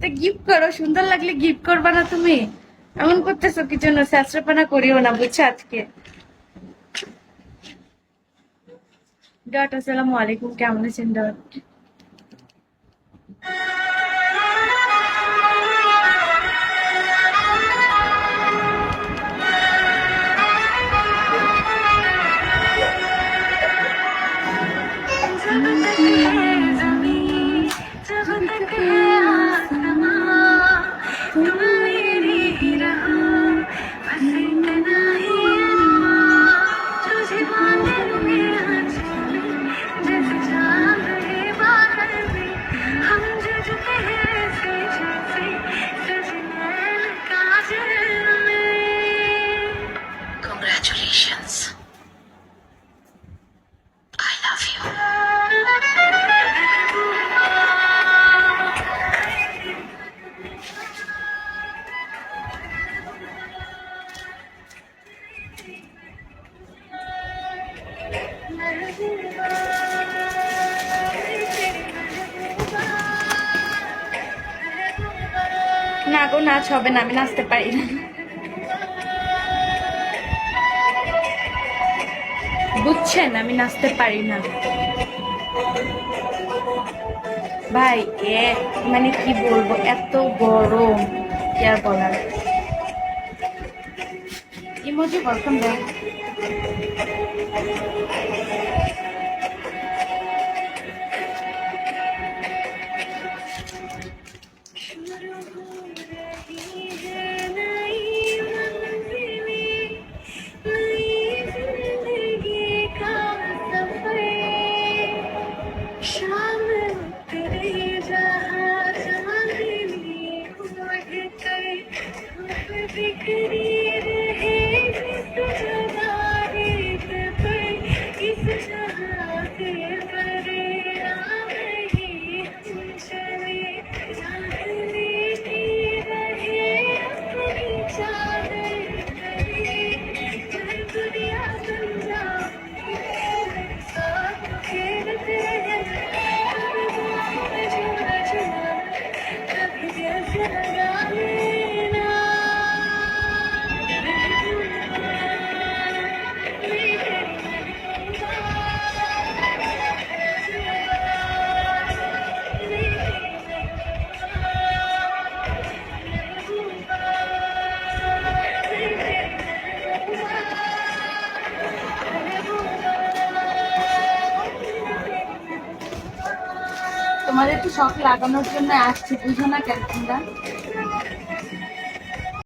তা গিফট করো, সুন্দর লাগলে গিফট করবা না তুমি? এমন করতেছো কি জন্য? স্যাঁচড়াপানা করিও না, বুঝছ আজকে? ডট আসসালামু আলাইকুম, কেমন আছেন ডট না গো, নাচ হবে না, আমি নাচতে পারি না। বুঝছেন, আমি নাচতে পারি না। ভাই, এ মানে কি বলব, এত গরম, কি আর বলার। Emoji welcome back Yeah. তোমাদের একটু শখ লাগানোর জন্য আসছি বুঝো না কেন